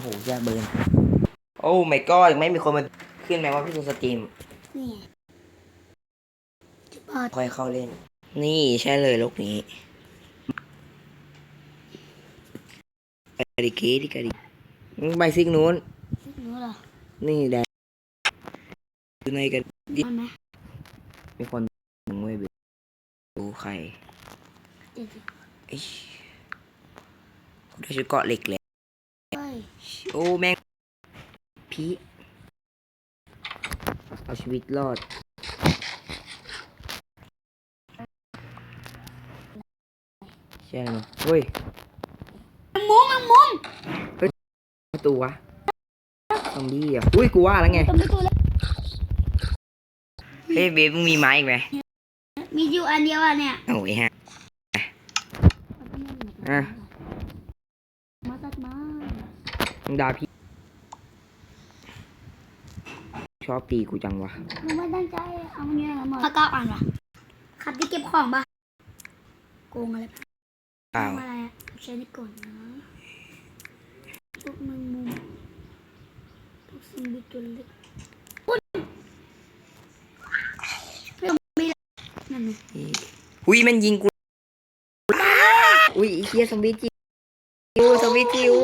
โหแย่เบิร์นโอ้ไม่ก็ไม่มีคนมาขึ้นไหมว่าพี่ตูนสตรีมนี่ไงจะเปิดค่อยเข้าเล่น นี่ใช่เลยลูกนี้กาดิเกดิกาดิมึงไปซิกนู้นรู้เหรอ นี่แดงอยู่ในกันมันไหมมีคนมึงไม่เบดูใครเดี๋ยวสิเอ้ยกูได้ชุดเกราะเหล็กแล้วเฮ้ย โอ้แม่งพีเอาชีวิตรอด ใช่ไหมเฮ้ยแมงมุมแมงมุมประตูวะซอมบี้อะอุ้ยกูว่าแล้วไงทำไมตัวเล็กเฮ้ยเบฟมึงมีไม้อีกไหมมีอยู่อันเดียวอะเนี่ย โอ้ยฮะอะ มาตัดมา มึงด่าพี่ ชอบตีกูจังวะหนูไม่ตั้งใจเอาเงี้ยมาถ้าเก้าอันวะขัดที่เก็บของปะโกงอะไรปะเปล่าทำอะไรอะใช้นี่ก่อนนะพวกแมงมุมพวกสิ่งมีตัวเล็กอุ้ยเรื่องมีนั่นไงอุ้ยมันยิงกู อุ้ยไอ้เฮียซอมบี้จิวซอมบี้จิว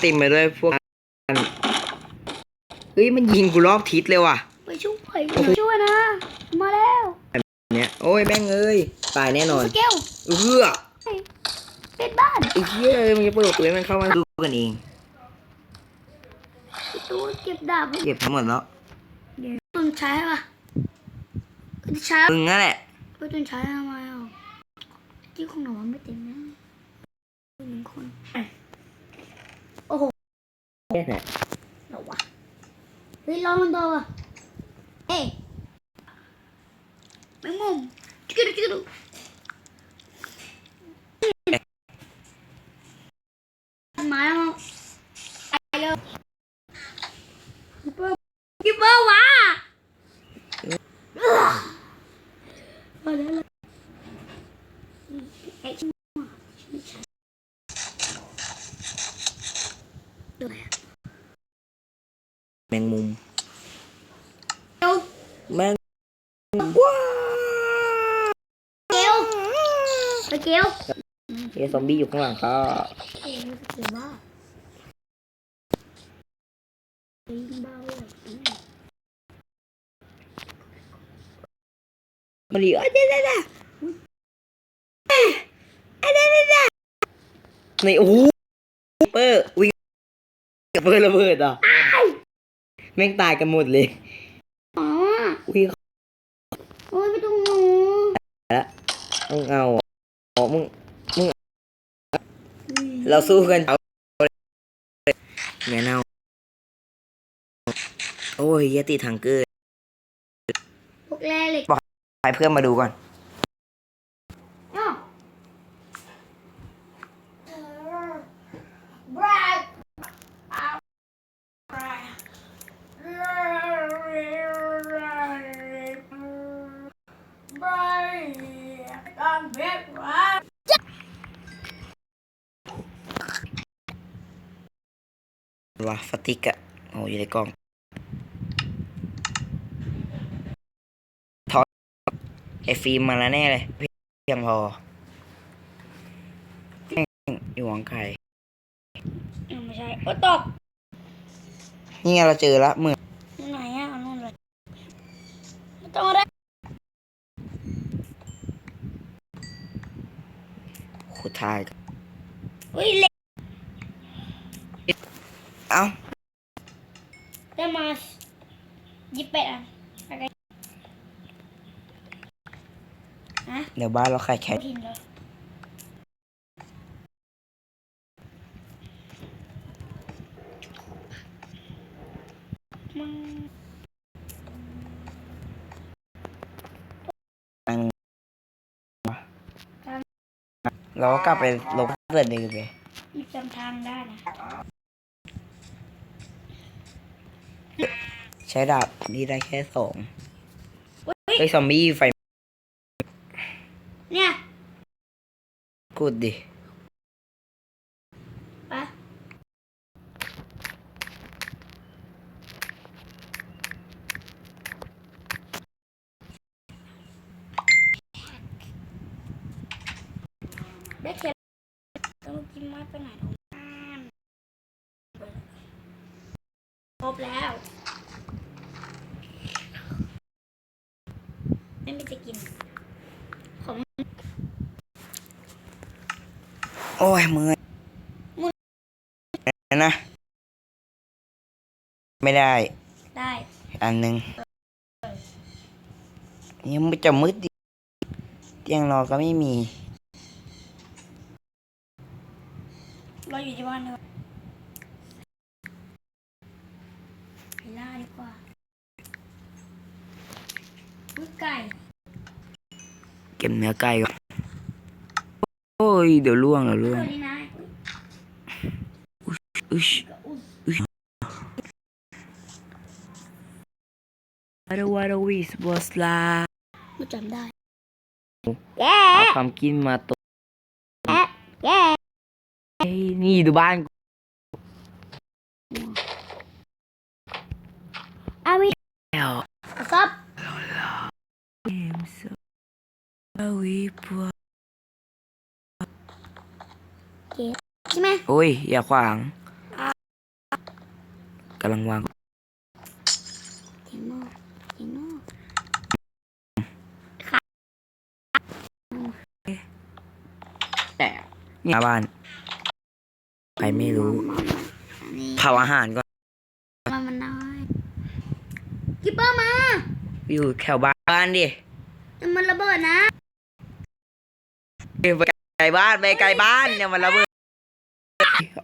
เต็มไปด้วยพวกนั้นเฮ้ยมันยิงกูรอบทิศเลยว่ะไปช่วยช่วยนะ มาแล้วเนี่ยโอ้ยแม่งเอ้ยตายแน่นอนสเกลเอื้อปิดบ้านไอ้เหี้ยมึงจะเปิดประตูให้มันเข้ามาดูกันเองปิดตัวเก็บดาบเก็บทั้งหมดแล้วเดี๋ยวตุนใช้ปะจะใช้มึงนั่นแหละไปตุนใช้ทำไมอะที่ของหนูมันไม่เต็มนะหนึ่งคนโอ้โห แค่ไหนเหรอวะเฮ้ยลองมันโตอะเอ้ยแมงมุมจิกกระดูจิกกระดูมาแล้วไปเลยกิปเปอร์กิปเปอร์มามาแล้วเลยไอ้ตัวอะไรอะ แม งมุมเกลแมงว้าเกลไปเกลเฮ้ยซอมบี้อยู่ข้างหลังก็เอ้ยเสียบ้าเอ้ยบ้าเลยมันดีเอ้ยเด้เด้เด้เอ้ยเด้เด้เด้ในโอ้โหเปอร์วิ่งกับเปอร์ระเบิดอะ แม่งตายกันหมดเลยอ๋อวิ่งโอ้ยไม่ต้องหนูมึงเอาอ๋อมึงมึงเราสู้กันเอาแม่เน่าโอ้ยเหี้ยติดทางเกอร์พวกแร่เหล็กไปเพื่อนมาดูก่อน อ้าวบราการเบ็ดว่า วะส ติกอะโอ้อยู่ในกล่องถอดไอฟิล์มมาแล้วแน่เลยเพียงพอแม่งอยู่หวังไข่ไม่ใช่โอ้ตกนี่ไงเราเจอละเหมือนไหนอะนู่นเลยไม่ต้องอะไรขุดทายอุ้ยเหล็ก เอ้า ได้มายี่สิบแปดอันอะไรฮะ เดี๋ยวบ้านเราไข่แข็งพินเลยมึงเราก็กลับไปลงเกิดเดิมเลยอีกจำทางได้นะ ใช้ดาบนี่ได้แค่สองอุ้ยเฮ้ยซอมบี้ไฟ กูดดิปได้เค็มต้องกินมาไปหน่อยบแล้วไม่จะกิน ผม โอ้ยมือนะ ไม่ได้ ได้ อันหนึ่งยังไม่จะมืดดิเตียงนอนก็ไม่มี เราอยู่ที่บ้านเลยไปล่าดีกว่าอุ้ยไก่ เก็บเนื้อไก่ก่อนโอ้ ยเดี๋ยวล่วงเดี๋ยวล่วตังวนี้นะอุ๊ยอุ้ย What a what a wish was la ไม่จำได้เอาคำกินมาตัวแย่แย่เอ้ยนี่ดูบ้านกูอาวิแล้วครับ I'm so sorry ปั ใช่ไหมโอ้ย อย่าขวางกำลังวางเสียงโม่เสียงโม่แต่หน้าบ้าน ใครไม่รู้นี่เผาอาหารก่อนมันมันน้อยกิปเปอร์มา อยู่แถวบ้านดิมันระเบิดนะ ไปไกลบ้านไปไกลบ้านเนี่ยมันระเบิด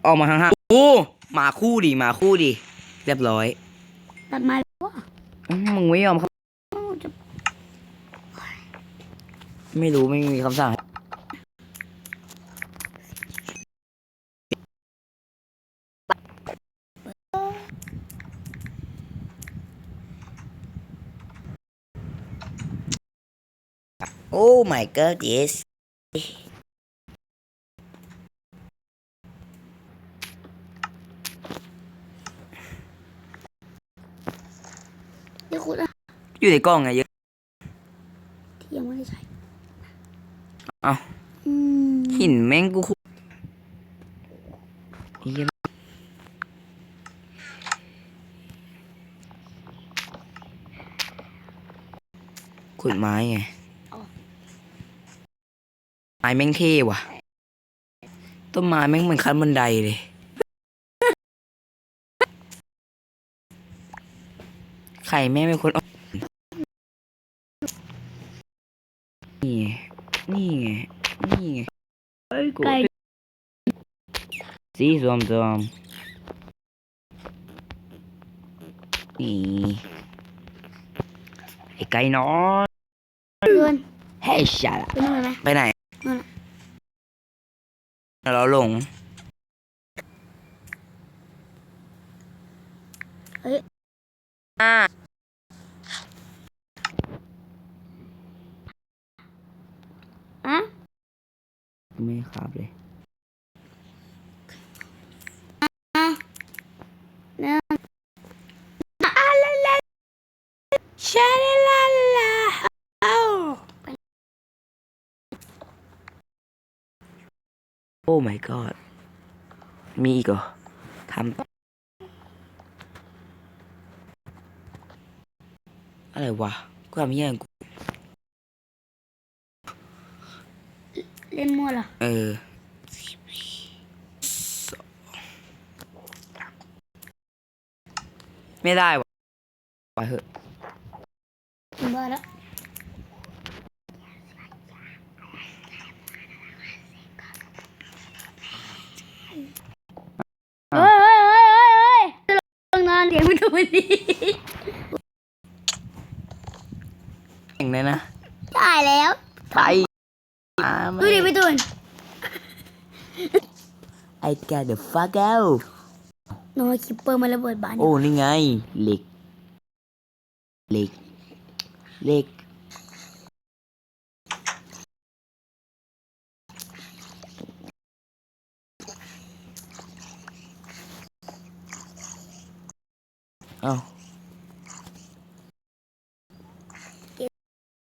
ออกมาข้างๆโอ้หมาคู่ดิหมาคู่ดิเรียบร้อยตัดไม้แล้วอะอื้อมึงไม่ยอมครับโอ้จะไม่รู้ไม่มีคำสั่งโอ้ my god yes เดี๋ยวคุณอะ อยู่ในกล้องไงเยอะที่ยังไม่ได้ใช้เอ้าอืมหินแม่งกูขุดเหี้ยขุดไม้ไงไม้แม่งเท่ว่ะ ต้นไม้แม่งเหมือนขั้นบันไดเลยไข่แม่งเป็นคนเอานี่ไงนี่ไง นี่ไง เอ้ยกูไก่สีสวมสวมนี่ไอ้ไก่น้อย เพื่อน เฮ้ยชาละ เป็นยังไงไหม ไปไหน นั่นน่ะ เราหลง เฮ้ย อ่า อะ ไม่ครับเลยชาลาลาโอ้ my god มีอีกเหรอทำอะไรวะกูทำยอะไรกู เล่นมั่วเหรอ เออไม่ได้วะไปเถอะผมบ้าแล้วเฮ้ยเฮ้ยเฮ้ยเฮ้ยเฮ้ยลงนอนเดี๋ยวไม่ดูดีเก่งเลยนะ ตายแล้วไปมาไม่ดูดิพี่ตูน I got the fuck out น้องคิปเปอร์มาระเบิดบ้านโอ้นี่ไงเหล็กเหล็กเหล็กเอ้า